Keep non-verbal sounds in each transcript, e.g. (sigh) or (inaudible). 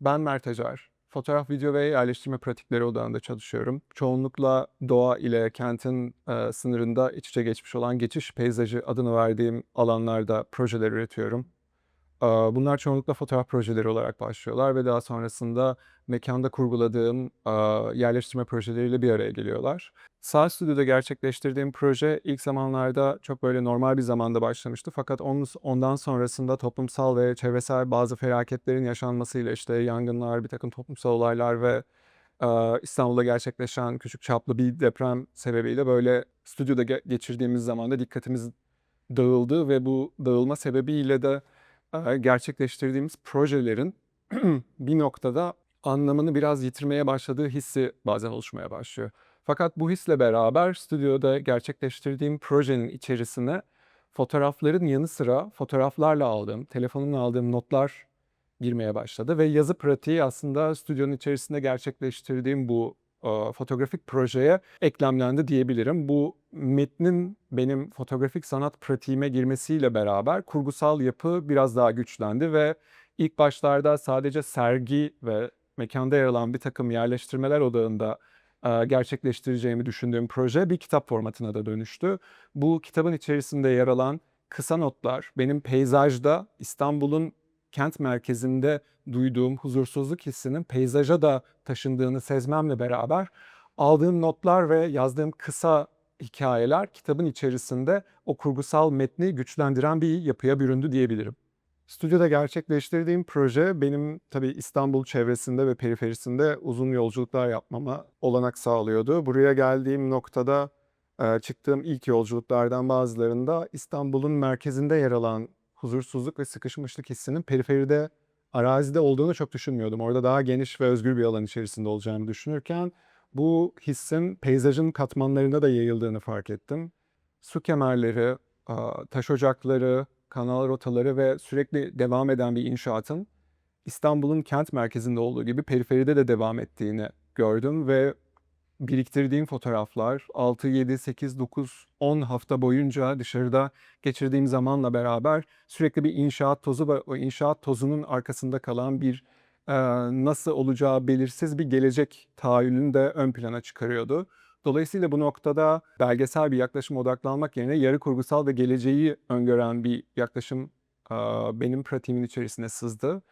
Ben Mert Acar. Fotoğraf, video ve yerleştirme pratikleri odağında çalışıyorum. Çoğunlukla doğa ile kentin e, sınırında iç içe geçmiş olan geçiş peyzajı adını verdiğim alanlarda projeler üretiyorum. Bunlar çoğunlukla fotoğraf projeleri olarak başlıyorlar ve daha sonrasında mekanda kurguladığım yerleştirme projeleriyle bir araya geliyorlar. Sağ Stüdyo'da gerçekleştirdiğim proje ilk zamanlarda çok böyle normal bir zamanda başlamıştı. Fakat onun, ondan sonrasında toplumsal ve çevresel bazı felaketlerin yaşanmasıyla işte yangınlar, bir takım toplumsal olaylar ve İstanbul'da gerçekleşen küçük çaplı bir deprem sebebiyle böyle stüdyoda ge- geçirdiğimiz zamanda dikkatimiz dağıldı ve bu dağılma sebebiyle de gerçekleştirdiğimiz projelerin (clears throat) bir noktada anlamını biraz yitirmeye başladığı hissi bazen oluşmaya başlıyor. Fakat bu hisle beraber stüdyoda gerçekleştirdiğim projenin içerisine fotoğrafların yanı sıra fotoğraflarla aldığım, telefonumla aldığım notlar girmeye başladı ve yazı pratiği aslında stüdyonun içerisinde gerçekleştirdiğim bu fotoğrafik projeye eklemlendi diyebilirim. Bu metnin benim fotoğrafik sanat pratiğime girmesiyle beraber kurgusal yapı biraz daha güçlendi ve ilk başlarda sadece sergi ve mekanda yer alan bir takım yerleştirmeler odağında e, gerçekleştireceğimi düşündüğüm proje bir kitap formatına da dönüştü. Bu kitabın içerisinde yer alan kısa notlar benim peyzajda İstanbul'un kent merkezinde duyduğum huzursuzluk hissinin peyzaja da taşındığını sezmemle beraber aldığım notlar ve yazdığım kısa hikayeler kitabın içerisinde o kurgusal metni güçlendiren bir yapıya büründü diyebilirim. Stüdyoda gerçekleştirdiğim proje benim tabii İstanbul çevresinde ve periferisinde uzun yolculuklar yapmama olanak sağlıyordu. Buraya geldiğim noktada çıktığım ilk yolculuklardan bazılarında İstanbul'un merkezinde yer alan huzursuzluk ve sıkışmışlık hissinin periferide, arazide olduğunu çok düşünmüyordum. Orada daha geniş ve özgür bir alan içerisinde olacağımı düşünürken bu hissin peyzajın katmanlarına da yayıldığını fark ettim. Su kemerleri, taş ocakları, kanal rotaları ve sürekli devam eden bir inşaatın İstanbul'un kent merkezinde olduğu gibi periferide de devam ettiğini gördüm ve biriktirdiğim fotoğraflar 6, 7, 8, 9, 10 hafta boyunca dışarıda geçirdiğim zamanla beraber sürekli bir inşaat tozu ve o inşaat tozunun arkasında kalan bir e, nasıl olacağı belirsiz bir gelecek tahayyülünü de ön plana çıkarıyordu. Dolayısıyla bu noktada belgesel bir yaklaşım odaklanmak yerine yarı kurgusal ve geleceği öngören bir yaklaşım e, benim pratiğimin içerisine sızdı.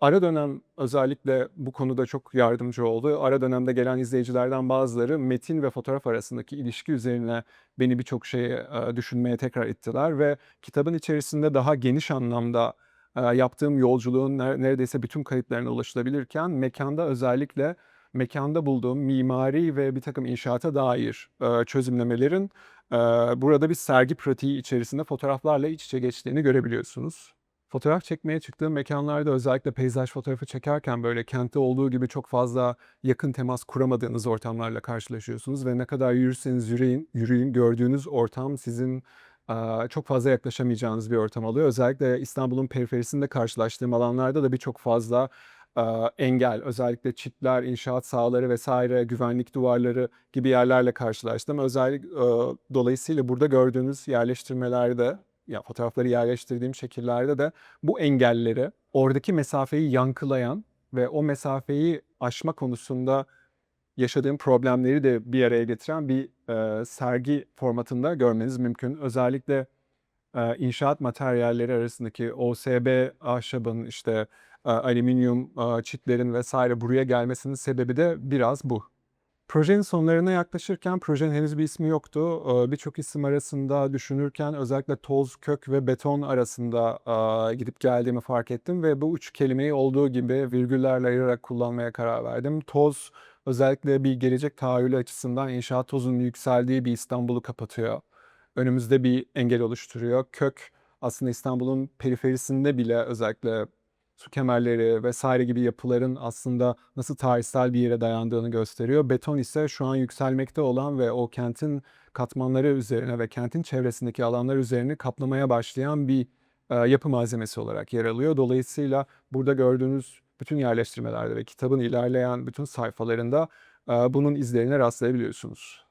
Ara dönem özellikle bu konuda çok yardımcı oldu. Ara dönemde gelen izleyicilerden bazıları metin ve fotoğraf arasındaki ilişki üzerine beni birçok şeyi düşünmeye tekrar ettiler ve kitabın içerisinde daha geniş anlamda yaptığım yolculuğun ner- neredeyse bütün kayıtlarına ulaşılabilirken mekanda özellikle mekanda bulduğum mimari ve bir takım inşaata dair çözümlemelerin burada bir sergi pratiği içerisinde fotoğraflarla iç içe geçtiğini görebiliyorsunuz. Fotoğraf çekmeye çıktığım mekanlarda özellikle peyzaj fotoğrafı çekerken böyle kentte olduğu gibi çok fazla yakın temas kuramadığınız ortamlarla karşılaşıyorsunuz ve ne kadar yürürseniz yürüyün, yürüyün gördüğünüz ortam sizin çok fazla yaklaşamayacağınız bir ortam oluyor. Özellikle İstanbul'un periferisinde karşılaştığım alanlarda da birçok fazla engel, özellikle çitler, inşaat sahaları vesaire, güvenlik duvarları gibi yerlerle karşılaştım. Özellikle dolayısıyla burada gördüğünüz yerleştirmelerde ya fotoğrafları yerleştirdiğim şekillerde de bu engelleri, oradaki mesafeyi yankılayan ve o mesafeyi aşma konusunda yaşadığım problemleri de bir araya getiren bir e, sergi formatında görmeniz mümkün. Özellikle e, inşaat materyalleri arasındaki OSB ahşabın işte e, alüminyum e, çitlerin vesaire buraya gelmesinin sebebi de biraz bu. Projenin sonlarına yaklaşırken projenin henüz bir ismi yoktu. Eee, Birçok isim arasında düşünürken özellikle toz, kök ve beton arasında eee, gidip geldiğimi fark ettim ve bu üç kelimeyi olduğu gibi virgüllerle ayırarak kullanmaya karar verdim. Toz özellikle bir gelecek tahayyülü açısından inşaat tozunun yükseldiği bir İstanbul'u kapatıyor. Önümüzde bir engel oluşturuyor. Kök aslında İstanbul'un periferisinde bile özellikle su kemerleri vesaire gibi yapıların aslında nasıl tarihsel bir yere dayandığını gösteriyor. Beton ise şu an yükselmekte olan ve o kentin katmanları üzerine ve kentin çevresindeki alanlar üzerine kaplamaya başlayan bir e, yapı malzemesi olarak yer alıyor. Dolayısıyla burada gördüğünüz bütün yerleştirmelerde ve kitabın ilerleyen bütün sayfalarında e, bunun izlerine rastlayabiliyorsunuz.